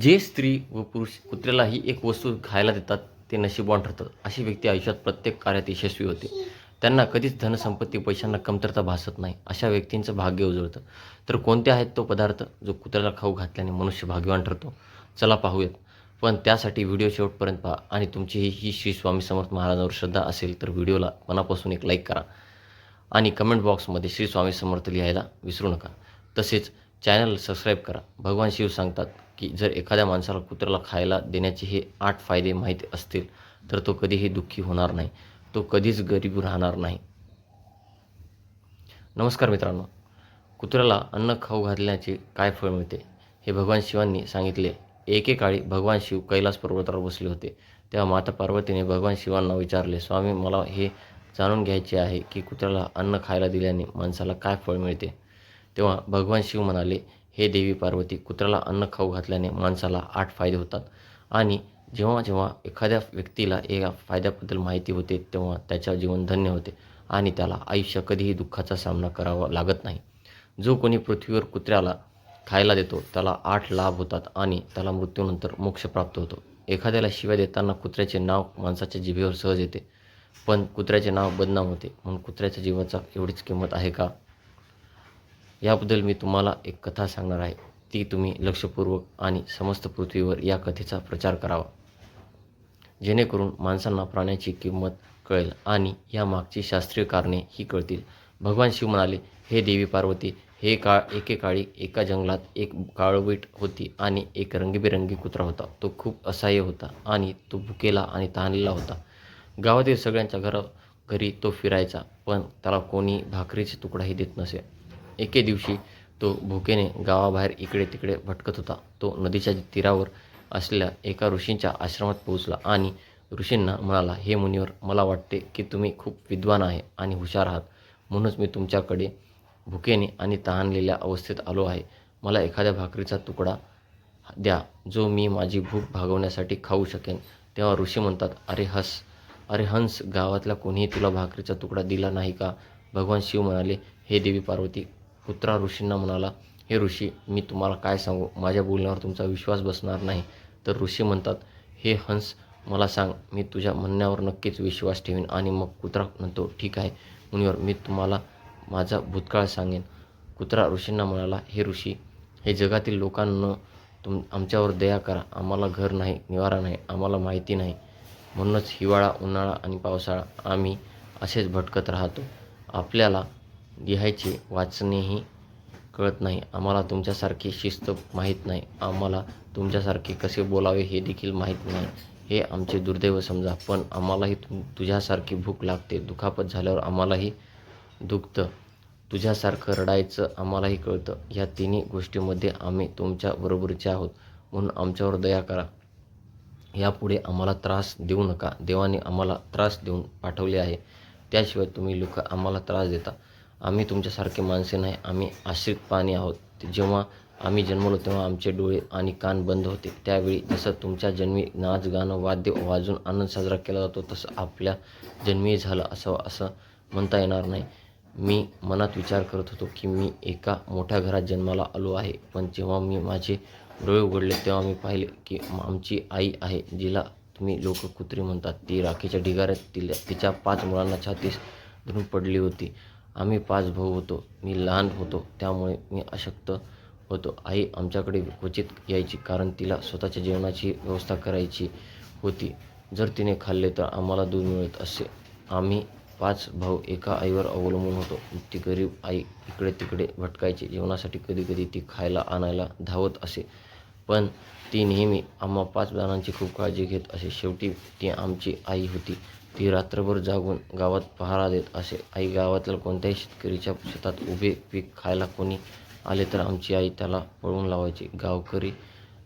जे स्त्री व पुरुष कुत्र्यालाही एक वस्तू खायला देतात ते नशीबवान ठरतात अशी व्यक्ती आयुष्यात प्रत्येक कार्यात यशस्वी होते. त्यांना कधीच धनसंपत्ती पैशांना कमतरता भासत नाही अशा व्यक्तींचं भाग्य उजळतं. तर कोणते आहेत तो पदार्थ जो कुत्र्याला खाऊ घातल्याने मनुष्य भाग्यवान ठरतो? चला पाहूयात. पण त्यासाठी व्हिडिओ शेवटपर्यंत पहा आणि तुमची ही ही श्री स्वामी समर्थ महाराजांवर श्रद्धा असेल तर व्हिडिओला मनापासून एक लाईक करा आणि कमेंट बॉक्समध्ये श्री स्वामी समर्थ लिहायला विसरू नका. तसेच चॅनल सबस्क्राईब करा. भगवान शिव सांगतात की जर एखाद्या माणसाला कुत्र्याला खायला देण्याचे हे आठ फायदे माहीत असतील तर तो कधीही दुःखी होणार नाही. तो कधीच गरीब राहणार नाही. नमस्कार मित्रांनो. कुत्र्याला अन्न खाऊ घातल्याचे काय फळ मिळते? हे भगवान शिवांनी सांगितले. एकेकाळी भगवान शिव कैलास पर्वतावर बसले होते. तेव्हा माता पार्वतीने भगवान शिवांना विचारले स्वामी मला हे जाणून घ्यायचे आहे की कुत्र्याला अन्न खायला दिल्याने माणसाला काय फळ मिळते? तेव्हा भगवान शिव म्हणाले हे देवी पार्वती कुत्र्याला अन्न खाऊ घातल्याने माणसाला आठ फायदे होतात. आणि जेव्हा जेव्हा एखाद्या व्यक्तीला या फायद्याबद्दल माहिती होते तेव्हा त्याच्या जीवन धन्य होते आणि त्याला आयुष्य कधीही दुःखाचा सामना करावा लागत नाही. जो कोणी पृथ्वीवर कुत्र्याला खायला देतो त्याला आठ लाभ होतात आणि त्याला मृत्यूनंतर मोक्ष प्राप्त होतो. एखाद्याला शिव्या देताना कुत्र्याचे नाव माणसाच्या जिभेवर सहज येते पण कुत्र्याचे नाव बदनाम होते. म्हणून कुत्र्याच्या जीवाचा एवढीच किंमत आहे का? याबद्दल मी तुम्हाला एक कथा सांगणार आहे. ती तुम्ही लक्षपूर्वक आणि समस्त पृथ्वीवर या कथेचा प्रचार करावा. जेणेकरून माणसांना प्राण्याची किंमत कळेल आणि या मागची शास्त्रीय कारणे ही कळतील. भगवान शिव म्हणाले हे देवी पार्वती हे काळ एकेकाळी एका जंगलात एक काळवीट होती आणि एक रंगीबेरंगी कुत्रा होता. तो खूप असहाय्य होता आणि तो भुकेला आणि तहानलेला होता. गावातील सगळ्यांच्या घरा घरी तो फिरायचा पण त्याला कोणी भाकरीचा तुकडाही देत नसे. एके दिवशी तो भुकेने गावाबाहेर इकडे तिकडे भटकत होता. तो नदीच्या तीरावर असलेल्या एका ऋषींच्या आश्रमात पोहोचला आणि ऋषींना म्हणाला हे मुनीवर मला वाटते की तुम्ही खूप विद्वान आहे आणि हुशार आहात. म्हणूनच मी तुमच्याकडे भुकेने आणि तहानलेल्या अवस्थेत आलो आहे. मला एखाद्या भाकरीचा तुकडा द्या. जो मी माझी भूक भागवण्यासाठी खाऊ शकेन. तेव्हा ऋषी म्हणतात अरे हस अरे हंस गावातल्या कोणीही तुला भाकरीचा तुकडा दिला नाही का? भगवान शिव म्हणाले हे देवी पार्वती कुत्रा ऋषींना म्हणाला हे ऋषी मी तुम्हाला काय सांगू? माझ्या बोलण्यावर तुमचा विश्वास बसणार नाही. तर ऋषी म्हणतात हे हंस मला सांग मी तुझ्या म्हणण्यावर नक्कीच विश्वास ठेवीन आणि मग कुत्रा म्हणतो ठीक आहे मुनीवर मी तुम्हाला माझा भूतकाळ सांगेन. कुत्रा ऋषींना म्हणाला हे ऋषी हे जगातील लोकांना तुम आमच्यावर दया करा. आम्हाला घर नाही निवारा नाही आम्हाला माहिती नाही. म्हणूनच हिवाळा उन्हाळा आणि पावसाळा आम्ही असेच भटकत राहतो. आपल्याला लिहायचे वाचणेही कळत नाही. आम्हाला तुमच्यासारखी शिस्त माहीत नाही. आम्हाला तुमच्यासारखे कसे बोलावे हे देखील माहीत नाही. हे आमचे दुर्दैव समजा. पण आम्हालाही तु तुझ्यासारखी भूक लागते. दुखापत झाल्यावर आम्हालाही दुखतं. तुझ्यासारखं रडायचं आम्हालाही कळतं. या तिन्ही गोष्टींमध्ये आम्ही तुमच्या बरोबरीचे आहोत. म्हणून आमच्यावर दया करा. यापुढे आम्हाला त्रास देऊ नका. देवाने आम्हाला त्रास देऊन पाठवले आहे. त्याशिवाय तुम्ही लोक आम्हाला त्रास देता. आम्ही तुमच्यासारखे माणसे नाही आम्ही आश्रित पाणी आहोत. जेव्हा आम्ही जन्मलो तेव्हा आमचे डोळे आणि कान बंद होते. त्यावेळी जसं तुमच्या जन्मी नाच गाणं वाद्य वाजून आनंद साजरा केला जातो तसं आपल्या जन्मी झालं असं असं म्हणता येणार नाही. मी मनात विचार करत होतो की मी एका मोठ्या घरात जन्माला आलो आहे. पण जेव्हा मी माझे डोळे उघडले तेव्हा मी पाहिले की आमची आई आहे जिला तुम्ही लोक कुत्री म्हणतात. ती राखीच्या ढिगाऱ्यात तिला तिच्या पाच मुलांना छातीस धरून पडली होती. आम्ही पाच भाऊ होतो मी लहान होतो त्यामुळे मी अशक्त होतो. आई आमच्याकडे क्वचित यायची कारण तिला स्वतःच्या जेवणाची व्यवस्था करायची होती. जर तिने खाल्ले तर आम्हाला दूध मिळत असे. आम्ही पाच भाऊ एका आईवर अवलंबून होतो. ती गरीब आई इकडे तिकडे भटकायची. जेवणासाठी कधी कधी ती खायला आणायला धावत असे. पण ती नेहमी आम्हा पाच जणांची खूप काळजी घेत असे. शेवटी ती आमची आई होती. ती रात्रभर जागून गावात पहारा देत असे. आई गावातल्या कोणत्याही शेतकरीच्या शेतात उभे पीक खायला कोणी आले तर आमची आई त्याला पळवून लावायची. गावकरी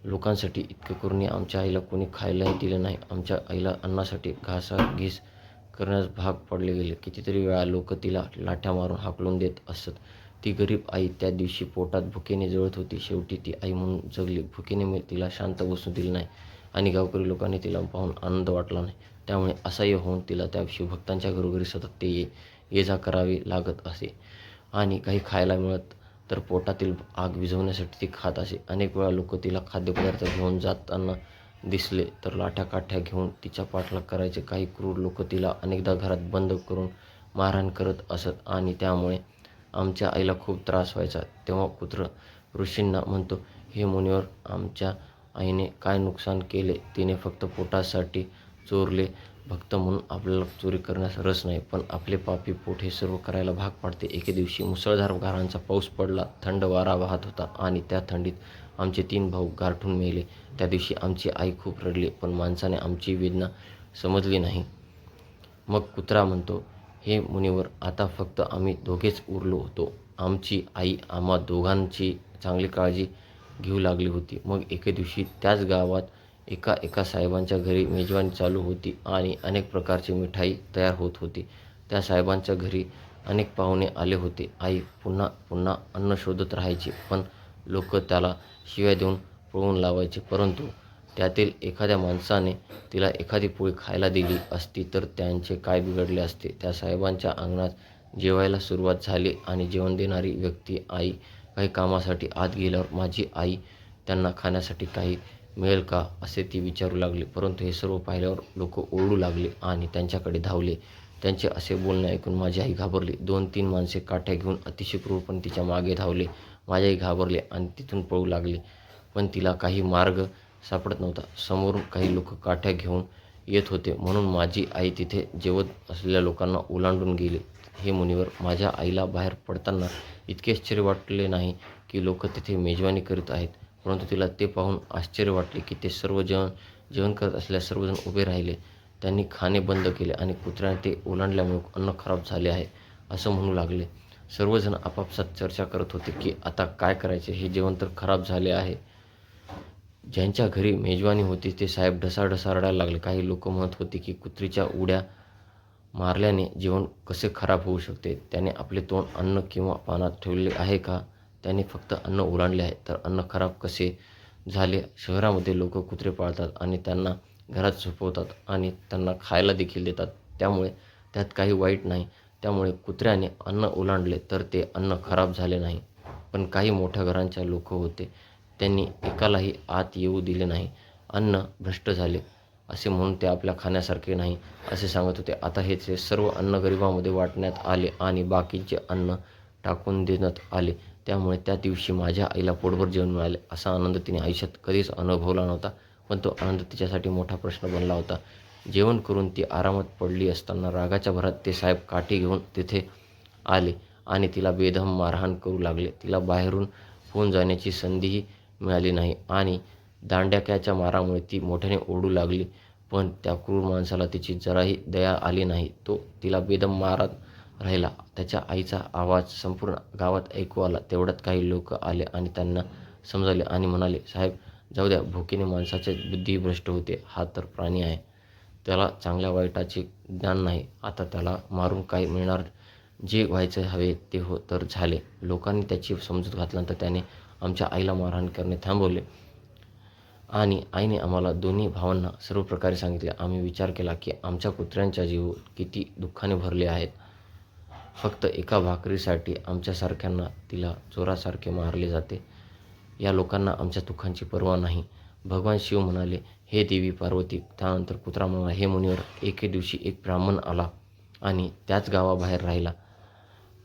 लोकांसाठी इतके करूनही आमच्या आईला कोणी खायलाही दिले नाही. आमच्या आईला अन्नासाठी घासाघीस करण्यास भाग पडले गेले. कितीतरी वेळा लोक तिला लाठ्या मारून हाकलून देत असत. ती गरीब आई त्या दिवशी पोटात भुकेने जळत होती. शेवटी ती आई म्हणून जगली. भुकेने मी तिला शांत बसू दिली नाही आणि गावकरी लोकांनी तिला पाहून आनंद वाटला नाही. त्यामुळे असह्य होऊन तिला त्या शिवभक्तांच्या घरोघरी सतत ते ये ये जा करावी लागत असे. आणि काही खायला मिळत तर पोटातील आग विझवण्यासाठी ती खात असे. अनेक वेळा लोक तिला खाद्यपदार्थ घेऊन जाताना दिसले तर लाठ्या काठ्या घेऊन तिचा पाठलाग करायचे. काही क्रूर लोक तिला अनेकदा घरात बंद करून मारहाण करत असत आणि त्यामुळे आमच्या आईला खूप त्रास व्हायचा. तेव्हा पुत्र ऋषींना म्हणतो हे मुनीवर आमच्या आईने काय नुकसान केले? तिने फक्त पोटासाठी चोरले. भक्त म्हणून आपल्याला चोरी करण्यास रस नाही पण आपले पापी पोट हे सर्व करायला भाग पाडते. एके दिवशी मुसळधार गारांचा पाऊस पडला थंड वारा वाहत होता आणि त्या थंडीत आमचे तीन भाऊ गारठून मेले. त्या दिवशी आमची आई खूप रडली पण माणसाने आमची वेदना समजली नाही. मग कुत्रा म्हणतो हे मुनीवर आता फक्त आम्ही दोघेच उरलो होतो. आमची आई आम्हा दोघांची चांगली काळजी घेऊ लागली होती. मग एके दिवशी त्याच गावात एका एका साहेबांच्या घरी मेजवानी चालू होती आणि अनेक प्रकारची मिठाई तयार होत होती. त्या साहेबांच्या घरी अनेक पाहुणे आले होते. आई पुन्हा पुन्हा अन्न शोधत राहायची पण लोक त्याला शिव्या देऊन पळवून लावायचे. परंतु त्यातील एखाद्या माणसाने तिला एखादी पोळी खायला दिली असती तर त्यांचे काय बिघडले असते? त्या साहेबांच्या अंगणात जेवायला सुरुवात झाली आणि जेवण देणारी व्यक्ती आई काही कामासाठी आत गेल्यावर माझी आई त्यांना खाण्यासाठी काही मिळेल का? असे ती विचारू लागली. परंतु हे सर्व पाहिल्यावर लोक ओरडू लागले आणि त्यांच्याकडे धावले. त्यांचे असे बोलणे ऐकून माझी आई घाबरली. दोन तीन माणसे काठ्या घेऊन अतिशय क्रूरपणे तिच्यामागे धावले. माझी आई घाबरले आणि तिथून पळू लागली. पण तिला काही मार्ग सापडत नव्हता. समोरून काही लोक काठ्या घेऊन येत होते. म्हणून माझी आई तिथे जेवत असलेल्या लोकांना ओलांडून गेली. हे मुनीवर माझ्या आईला बाहेर पडताना इतके आश्चर्य वाटले नाही की लोक तिथे मेजवानी करीत आहेत. परंतु तिला ते पाहून आश्चर्य वाटले की ते सर्व जेवण जेवण करत असल्या सर्वजण उभे राहिले. त्यांनी खाणे बंद केले आणि कुत्र्याने ते ओलांडल्यामुळे अन्न खराब झाले आहे असं म्हणू लागले. सर्वजण आपापसात चर्चा करत होते की आता काय करायचे? हे जेवण तर खराब झाले आहे. ज्यांच्या घरी मेजवानी होती ते साहेब ढसाढसा रडायला लागले. काही लोक म्हणत होते की कुत्रीच्या उड्या मारल्याने जेवण कसे खराब होऊ शकते? त्याने आपले तोंड अन्न किंवा पानात ठेवले आहे का? त्यांनी फक्त अन्न ओलांडले आहे. तर अन्न खराब कसे झाले? शहरामध्ये लोक कुत्रे पाळतात आणि त्यांना घरात झोपवतात आणि त्यांना खायला देखील देतात. त्यामुळे त्यात काही वाईट नाही. त्यामुळे कुत्र्याने अन्न ओलांडले तर ते अन्न खराब झाले नाही. पण काही मोठ्या घरांच्या लोक होते. त्यांनी एकालाही आत येऊ दिले नाही. अन्न भ्रष्ट झाले. असे म्हणून ते आपल्या खाण्यासारखे नाही असे सांगत होते. आता हेच हे सर्व अन्न गरिबामध्ये वाटण्यात आले आणि बाकीचे अन्न टाकून देण्यात आले त्यामुळे त्या दिवशी माझ्या आईला पोटभर जेवण मिळाले. असा आनंद तिने आयुष्यात कधीच अनुभवला नव्हता पण तो आनंद तिच्यासाठी मोठा प्रश्न बनला होता. जेवण करून ती आरामात पडली असताना रागाच्या भरात ते साहेब काठी घेऊन तिथे आले आणि तिला बेदम मारहाण करू लागले. तिला बाहेरून होऊन जाण्याची संधीही मिळाली नाही आणि दांड्याक्याच्या मारामुळे ती मोठ्याने ओढू लागली. पण त्या क्रूर माणसाला तिची जराही दया आली नाही. तो तिला बेदम मारत राहिला. त्याच्या आईचा आवाज संपूर्ण गावात ऐकू आला. तेवढ्यात काही लोक आले आणि त्यांना समजावले आणि म्हणाले साहेब जाऊ द्या भुकेने माणसाचे बुद्धी भ्रष्ट होते. हा तर प्राणी आहे. त्याला चांगल्या वाईटाचे ज्ञान नाही. आता त्याला मारून काय मिळणार जे व्हायचे हवे ते हो तर झाले. लोकांनी त्याची समजूत घातल्यानंतर त्याने आमच्या आईला मारहाण करणे थांबवले. आणि आईने आम्हाला दोन्ही भावांना सर्व प्रकारे सांगितले. आम्ही विचार केला की आमच्या कुत्र्यांच्या जीव किती दुःखाने भरले आहेत. फक्त एका भाकरीसाठी आमच्यासारख्यांना तिला चोरासारखे मारले जाते. या लोकांना आमच्या दुःखांची पर्वा नाही. भगवान शिव म्हणाले हे देवी पार्वती त्यानंतर कुत्रा म्हणाला हे मुनीवर एके दिवशी एक ब्राह्मण आला आणि त्याच गावाबाहेर राहिला.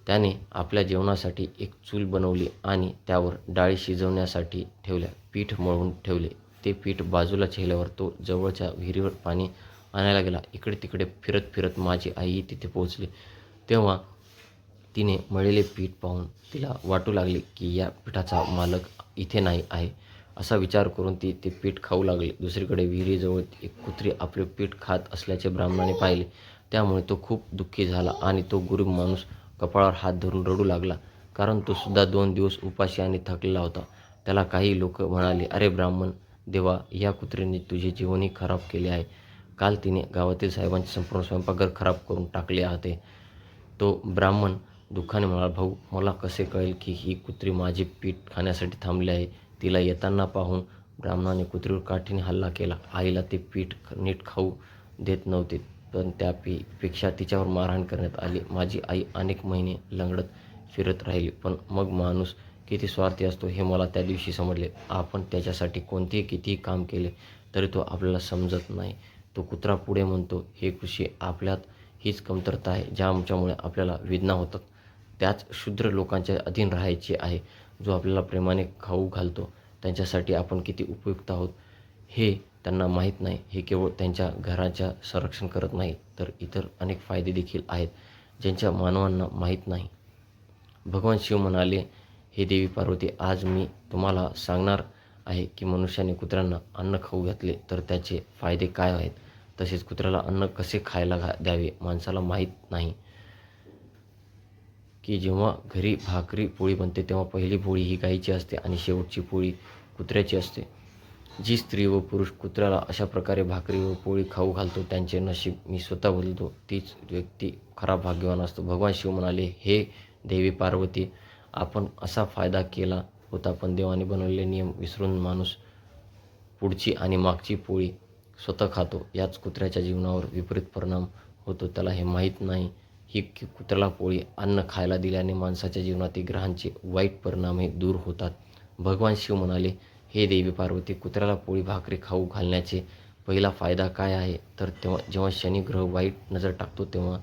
त्याने आपल्या जेवणासाठी एक चूल बनवली आणि त्यावर डाळी शिजवण्यासाठी ठेवल्या. पीठ मळून ठेवले. ते पीठ बाजूला छेल्यावर तो जवळच्या विहिरीवर पाणी आणायला गेला. इकडे तिकडे फिरत फिरत माझी आई तिथे पोहोचली. तेव्हा तिने मळलेले पीठ पाहून तिला वाटू लागले की या पिठाचा मालक इथे नाही आहे. असा विचार करून ती ते पीठ खाऊ लागले. दुसरीकडे विहिरीजवळ एक कुत्री आपले पीठ खात असल्याचे ब्राह्मणाने पाहिले. त्यामुळे तो खूप दुःखी झाला आणि तो गरीब माणूस कपाळावर हात धरून रडू लागला. कारण तो सुद्धा दोन दिवस उपाशी आणि थकलेला होता. त्याला काही लोक म्हणाले अरे ब्राह्मण देवा या कुत्रीने तुझे जीवनही खराब केले आहे. काल तिने गावातील साहेबांचे संपूर्ण स्वयंपाकघर खराब करून टाकले होते तो ब्राह्मण दुःखाने म्हणाला भाऊ मला कसे कळेल की ही कुत्री माझे पीठ खाण्यासाठी थांबली आहे? तिला येताना पाहून ब्राह्मणाने कुत्रीवर काठीने हल्ला केला. आईला ते पीठ नीट खाऊ देत नव्हते पण त्या पी पेक्षा तिच्यावर मारहाण करण्यात आली. माझी आई अनेक महिने लंगडत फिरत राहिली पण मग माणूस किती स्वार्थी असतो हे मला त्या दिवशी समजले. आपण त्याच्यासाठी कोणतेही कितीही काम केले तरी तो आपल्याला समजत नाही. तो कुत्रा पुढे म्हणतो हे कृषी आपल्यात हीच कमतरता आहे ज्याच्यामुळे आपल्याला वेदना होतात. त्याच शूद्र लोकांच्या अधीन राहायचे आहे. जो आपल्याला प्रेमाने खाऊ घालतो त्यांच्यासाठी आपण किती उपयुक्त आहोत हे त्यांना माहीत नाही. हे केवळ त्यांच्या घराच्या संरक्षण करत नाही तर इतर अनेक फायदे देखील आहेत ज्यांच्या मानवांना माहीत नाही. भगवान शिव म्हणाले हे देवी पार्वती आज मी तुम्हाला सांगणार आहे की मनुष्याने कुत्र्यांना अन्न खाऊ घातले तर त्याचे फायदे काय आहेत? तसेच कुत्र्याला अन्न कसे खायला घा द्यावे? माणसाला माहीत नाही. की जेव्हा घरी भाकरी पोळी बनते तेव्हा पहिली पोळी ही गाईची असते आणि शेवटची पोळी कुत्र्याची असते. जी स्त्री व पुरुष कुत्र्याला अशा प्रकारे भाकरी व पोळी खाऊ घालतो त्यांचे नशीब मी स्वतः बोलतो तीच व्यक्ती खरा भाग्यवान असतो. भगवान शिव म्हणाले हे देवी पार्वती आपण असा फायदा केला होता पण देवाने बनवलेले नियम विसरून माणूस पुढची आणि मागची पोळी स्वतः खातो. याच कुत्र्याच्या जीवनावर विपरीत परिणाम होतो. त्याला हे माहीत नाही ही की कुत्र्याला पोळी अन्न खायला दिल्याने माणसाच्या जीवनातील ग्रहांचे वाईट परिणामही दूर होतात. भगवान शिव म्हणाले हे देवी पार्वती कुत्र्याला पोळी भाकरी खाऊ घालण्याचे पहिला फायदा काय आहे? तर तेव्हा जेव्हा शनी ग्रह वाईट नजर टाकतो तेव्हा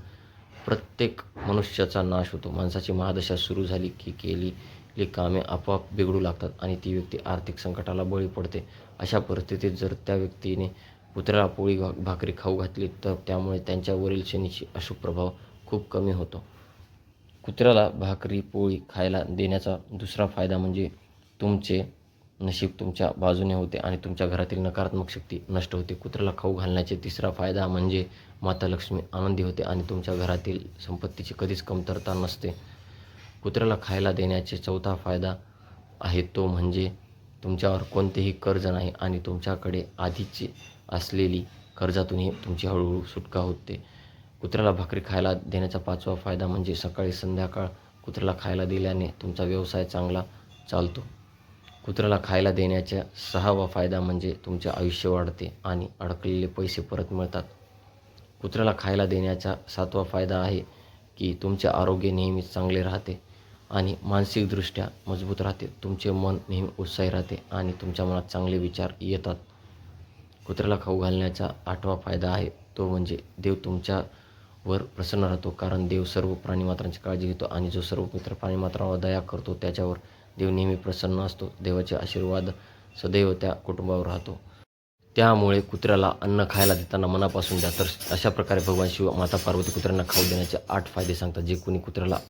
प्रत्येक मनुष्याचा नाश होतो. माणसाची महादशा सुरू झाली की केली कामे आपोआप बिघडू लागतात आणि ती व्यक्ती आर्थिक संकटाला बळी पडते. अशा परिस्थितीत जर त्या व्यक्तीने कुत्र्याला पोळी भा भाकरी खाऊ घातली तर त्यामुळे त्यांच्यावरील शनीची अशुभ प्रभाव खूप कमी होतो. कुत्र्याला भाकरी पोळी खायला देण्याचा दुसरा फायदा म्हणजे तुमचे नशीब तुमच्या बाजूने होते आणि तुमच्या घरातील नकारात्मक शक्ती नष्ट होते. कुत्र्याला खाऊ घालण्याचे तिसरा फायदा म्हणजे माता लक्ष्मी आनंदी होते आणि तुमच्या घरातील संपत्तीची कधीच कमतरता नसते. कुत्र्याला खायला देण्याचे चौथा फायदा आहे तो म्हणजे तुमच्यावर कोणतेही कर्ज नाही आणि तुमच्याकडे आधीची असलेली कर्जातूनही तुमची हळूहळू सुटका होते. कुत्र्याला भाकरी खायला देण्याचा पाचवा फायदा म्हणजे सकाळी संध्याकाळ कुत्र्याला खायला दिल्याने तुमचा व्यवसाय चांगला चालतो. कुत्र्याला खायला देण्याचा सहावा फायदा म्हणजे तुमचे आयुष्य वाढते आणि अडकलेले पैसे परत मिळतात. कुत्र्याला खायला देण्याचा सातवा फायदा आहे की तुमचे आरोग्य नेहमीच चांगले राहते आणि मानसिकदृष्ट्या मजबूत राहते. तुमचे मन नेहमी उत्साही राहते आणि तुमच्या मनात चांगले विचार येतात. कुत्र्याला खाऊ घालण्याचा आठवा फायदा आहे तो म्हणजे देव तुमच्या वर प्रसन्न राहतो कारण देव सर्व प्राणीमात्रांची काळजी घेतो आणि जो सर्व मित्र प्राणीमात्रांवर दया करतो त्याच्यावर देव नेहमी प्रसन्न असतो देवाचे आशीर्वाद सदैव त्या कुटुंबावर राहतो. त्यामुळे कुत्र्याला अन्न खायला देताना मनापासून द्या. तर अशा प्रकारे भगवान शिव माता पार्वती कुत्र्यांना खाऊ देण्याचे आठ फायदे सांगतात जे कोणी कुत्र्याला